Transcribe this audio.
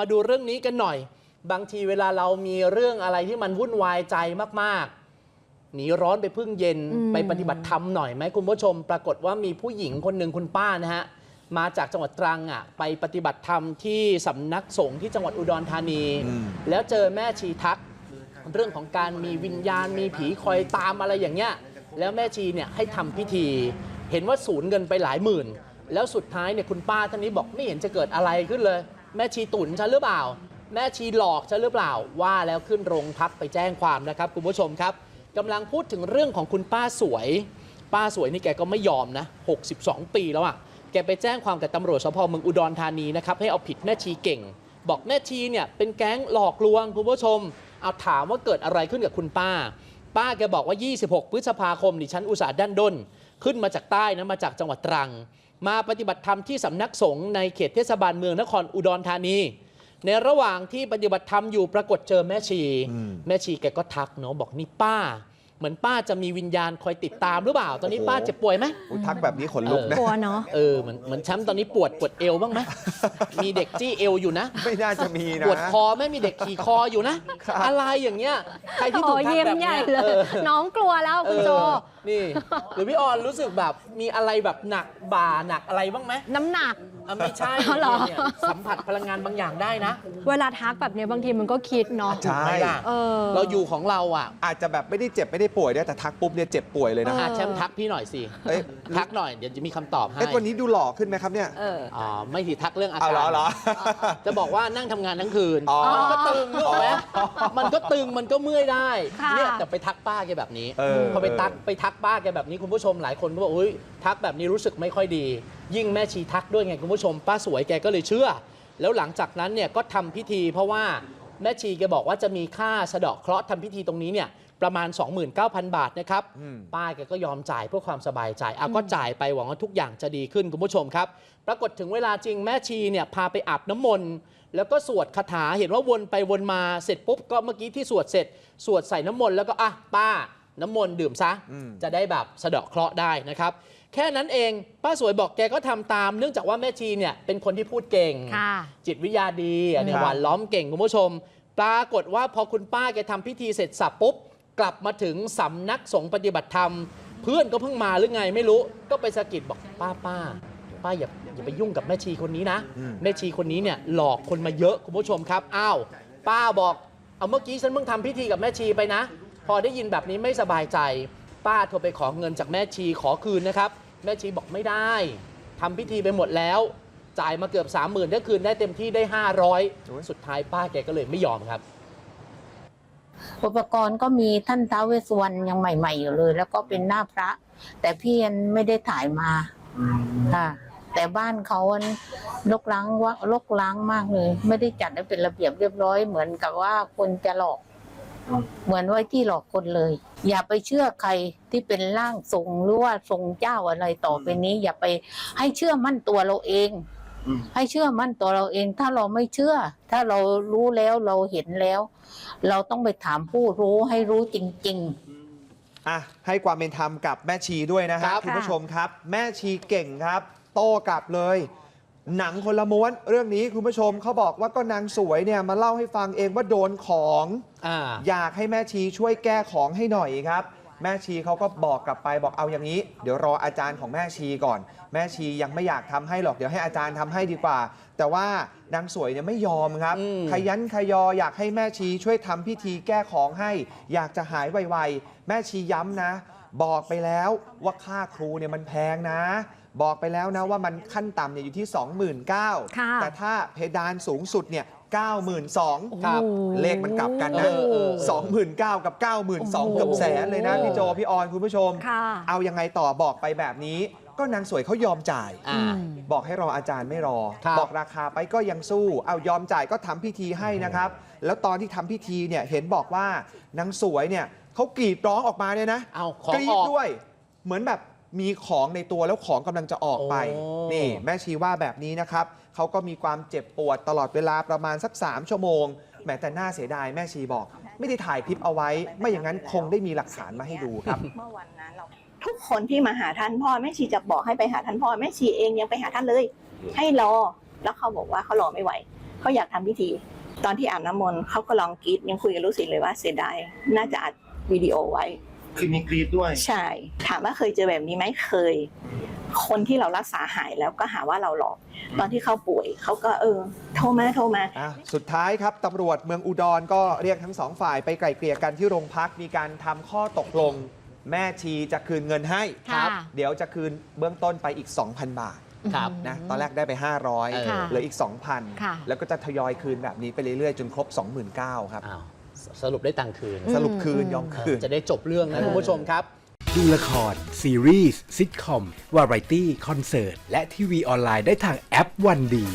มาดูเรื่องนี้กันหน่อย บางทีเวลาเรามีเรื่องอะไรที่มันวุ่นวายใจมากๆ หนีร้อนไปพึ่งเย็นอืมไปปฏิบัติธรรมหน่อยไหมคุณผู้ชม ปรากฏว่ามีผู้หญิงคนหนึ่งคุณป้านะฮะ มาจากจังหวัดตรังอะไปปฏิบัติธรรมที่สำนักสงฆ์ที่จังหวัดอุดรธานีอืมแล้วเจอแม่ชีทัก เรื่องของการมีวิญญาณมีผีคอยตามอะไรอย่างเงี้ยแล้วแม่ชีเนี่ยให้ทำพิธี เห็นว่าสูญเงินไปหลายหมื่น แล้วสุดท้ายเนี่ยคุณป้าท่านนี้บอกไม่เห็นจะเกิดอะไรขึ้นเลย แม่ชีตุนฉันหรือเปล่า แม่ชีหลอกฉันหรือเปล่า ว่าแล้วขึ้นโรงพักไปแจ้งความนะครับคุณผู้ชมครับกำลังพูดถึงเรื่องของคุณป้าสวย ป้าสวยนี่แกก็ไม่ยอมนะ 62 ปีแล้วอะแกไปแจ้งความกับตำรวจสพเมืองอุดรธานีนะครับให้เอาผิดแม่ชีเก่ง บอกแม่ชีเนี่ยเป็นแก๊งหลอกลวงคุณผู้ชม เอาถามว่าเกิดอะไรขึ้นกับคุณป้า ป้าแกบอกว่า 26 พฤษภาคมดิฉันอุตส่าห์ด้านด้น ขึ้นมาจากใต้นะมาจากจังหวัดตรัง มาปฏิบัติธรรมที่สำนักสงฆ์ในเขตเทศบาลเมืองนครอุดรธานี ในระหว่างที่ปฏิบัติธรรมอยู่ปรากฏเจอแม่ชีอืมแม่ชีแกก็ทักเนาะบอกนี่ป้า เหมือนป้าจะมีวิญญาณคอยติดตามหรือเปล่า ตอนนี้โอ้โหป้าเจ็บป่วยไหม อุ๊ยทักแบบนี้ขนลุกนะ กลัวเนาะ เออเหมือนเหมือนแชมป์ตอนนี้ปวดปวดเอวบ้างไหม มีเด็กจี้เอวอยู่นะ ไม่น่าจะมีนะ ปวดคอไหม่มีเด็กขี่คออยู่นะ ครับ อะไรอย่างเงี้ย ใครที่โอ้ถูกทักยิ้มแบบใหเนี้ญ่ยเลย เออ น้องกลัวแล้วคุณโจ เออ นี่ หรือพี่ออนรู้สึกแบบมีอะไรแบบหนักบ่าหนักอะไรบ้างไหมน้ำหนัก อะไม่ใช่เอาเหรอ เนี่ยสัมผัสพลังงานบางอย่างได้นะเวลาทักแบบเนี้ยบางทีมันก็คิดเนาะ ใช่ ถูกไหมล่ะเออ เราอยู่ของเราอะอาจจะแบบไม่ได้เจ็บไม่ได้ป่วยด้วยแต่ทักปุ๊บเนี่ยเจ็บป่วยเลยนะเออะแชมป์ทักพี่หน่อยสิเอ้ยทักหน่อยเดี๋ยวจะมีคำตอบให้เอ้ยวันนี้ดูหล่อขึ้นไหมครับเนี่ยเออ อ๋อไม่สิทักเรื่องอาเอากาเหรอรเหรอ จะบอกว่านั่งทำงานทั้งคืน อ๋อมันก็ตึงนึกออกไหมมันก็ตึงมันก็เมื่อยได้ ค่ะ เนี่ยแต่ไปทักป้าแกแบบนี้ เออ พอไปทักไปทักป้าแกแบบนี้คุณผู้ชมหลายคนก็บอกอุ้ยทักแบบนี้รู้สึกไม่ค่อยดี ยิ่งแม่ชีทักด้วยไงคุณผู้ชม ป้าสวยแกก็เลยเชื่อ แล้วหลังจากนั้นเนี่ยก็ทำพิธี เพราะว่าแม่ชีแกบอกว่าจะมีค่าสะเดาะเคราะห์ทำพิธีตรงนี้เนี่ยประมาณ 29,000 บาทนะครับอืมป้าแกก็ยอมจ่ายเพื่อความสบายใจเอาก็จ่ายไปหวังว่าทุกอย่างจะดีขึ้นคุณผู้ชมครับ ปรากฏถึงเวลาจริงแม่ชีเนี่ยพาไปอาบน้ำมนต์แล้วก็สวดคาถาเห็นว่าวนไปวนมาเสร็จปุ๊บก็เมื่อกี้ที่สวดเสร็จ สวดใส่น้ำมนต์แล้วก็อะป้า น้ำมนต์ดื่มซะอืมจะได้แบบสะเดาะเคราะห์ได้นะครับ แค่นั้นเองป้าสวยบอกแกก็ทำตาม เนื่องจากว่าแม่ชีเนี่ยเป็นคนที่พูดเก่งค่ะจิตวิทยาดีอันนี้ครับหวานล้อมเก่งคุณผู้ชม ปรากฏว่าพอคุณป้าแกทำพิธีเสร็จสับปุ๊บ กลับมาถึงสำนักสงฆ์ปฏิบัติธรรม เพื่อนก็เพิ่งมาหรือไงไม่รู้ ก็ไปสะกิดบอกป้าป้าป้าอย่าอย่าไปยุ่งกับแม่ชีคนนี้นะอืมแม่ชีคนนี้เนี่ยหลอกคนมาเยอะคุณผู้ชมครับอ้าวป้าบอกเอาเมื่อกี้ฉันเพิ่งทำพิธีกับแม่ชีไปนะ พอได้ยินแบบนี้ไม่สบายใจ ป้าโทรไปขอเงินจากแม่ชีขอคืนนะครับ แม่ชีบอกไม่ได้ทำพิธีไปหมดแล้ว จ่ายมาเกือบ 3 0,000ถ้าคืนได้เต็มที่ได้ 500 สุดท้ายป้าแกก็เลยไม่ยอมครับ อุปกรณ์ก็มีท่านท้าวเวสสวรรณยังใหม่ ๆ อยู่เลย แล้วก็เป็นหน้าพระ แต่พี่ยังไม่ได้ถ่ายมาค่ะแต่บ้านเขาอันลกล้างว่าลกล้างมากเลย ไม่ได้จัดให้เป็นระเบียบเรียบร้อยเหมือนกับว่าคนจะหลอก เหมือนไว้ที่หลอกคนเลย อย่าไปเชื่อใครที่เป็นร่างทรงหรือว่าทรงเจ้าอะไรต่อไปนี้ อย่าไปให้เชื่อมั่นตัวเราเองให้เชื่อมั่นตัวเราเอง ถ้าเราไม่เชื่อ ถ้าเรารู้แล้วเราเห็นแล้ว เราต้องไปถามผู้รู้ให้รู้จริง ๆอะให้ความเป็นธรรมกับแม่ชีด้วยนะคครัรับ บคุณผู้ชมครับ แม่ชีเก่งครับ โต้กลับเลย หนังคนละม้วนเรื่องนี้คุณผู้ชมเขาบอกว่าก็นางสวยเนี่ยมาเล่าให้ฟังเองว่าโดนของอ่าอยากให้แม่ชีช่วยแก้ของให้หน่อยครับ แม่ชีเขาก็บอกกลับไปบอกเอาอย่างนี้ เดี๋ยวรออาจารย์ของแม่ชีก่อน แม่ชียังไม่อยากทำให้หรอกเดี๋ยวให้อาจารย์ทำให้ดีกว่า แต่ว่านางสวยเนี่ยไม่ยอมครับอืมขยันขยออยากให้แม่ชีช่วยทำพิธีแก้ของให้ อยากจะหายไวๆแม่ชีย้ำนะ บอกไปแล้วว่าค่าครูเนี่ยมันแพงนะ บอกไปแล้วนะว่ามันขั้นต่ำเนี่ยอยู่ที่ 29,000ค่ะแต่ถ้าเพดานสูงสุดเนี่ย92,000ครับโอ้โหเลขมันกลับกันนะเออเออ29,000 กับ 92,000 เกือบแสนเลยนะโอ้โหพี่โจพี่ออนคุณผู้ชมค่ะเอายังไงต่อบอกไปแบบนี้ ก็นางสวยเขายอมจ่ายอ่าอืมบอกให้รออาจารย์ไม่รอครับบอกราคาไปก็ยังสู้ เอายอมจ่ายก็ทำพิธีให้นะครับ แล้วตอนที่ทำพิธีเนี่ยเห็นบอกว่านางสวยเนี่ยเขากรีดร้องออกมาเนี่ยนะเอาของกรีอดอกด้วย เหมือนแบบ มีของในตัวแล้วของกำลังจะออกไปโอ้ นี่ แม่ชีว่าแบบนี้นะครับเขาก็มีความเจ็บปวดตลอดเวลาประมาณสัก 3 ชั่วโมงแหมแต่น่าเสียดายแม่ชีบอก ไม่ได้ถ่ายคลิปเอาไว้ ไม่อย่างนั้นคงได้มีหลักฐานมาให้ดูครับ เมื่อวันนั้นเราทุกคนที่มาหาท่านพ่อแม่ชีจะบอกให้ไปหาท่านพ่อแม่ชีเองยังไปหาท่านเลย ให้รอแล้วเขาบอกว่าเขารอไม่ไหวเขาอยากทำพิธี ตอนที่อาบน้ำมนต์เขาก็ลองกรีดยังคุยกับลูกศิษย์เลยว่าเสียดายน่าจะอัดวิดีโอไว้ คือมีกรีดด้วย ใช่ ถามว่าเคยเจอแบบนี้ไหมเคย คนที่เรารักษาหายแล้วก็หาว่าเราหลอก ตอนที่เขาป่วยเขาก็เออ โทรมาโทรมา อะสุดท้ายครับตำรวจเมืองอุดรก็เรียกทั้งสองฝ่ายไปไกล่เกลี่ยกันที่โรงพักมีการทำข้อตกลง แม่ชีจะคืนเงินให้ค่ะ เดี๋ยวจะคืนเบื้องต้นไปอีก 2,000 บาทครับ นะตอนแรกได้ไป 500ค่ะเหลืออีก ค่ะ2,000 แล้วก็จะทยอยคืนแบบนี้ไปเรื่อยๆ จนครบ 29,000ครับ อ้าวส สรุปได้ตังค์คืนสรุปคืนยอมคืน จะได้จบเรื่องนะคุณผู้ชมครับ ดูละคร ซีรีส์ซิทคอม วาไรตี้ คอนเสิร์ต และทีวีออนไลน์ได้ทางแอปวันดี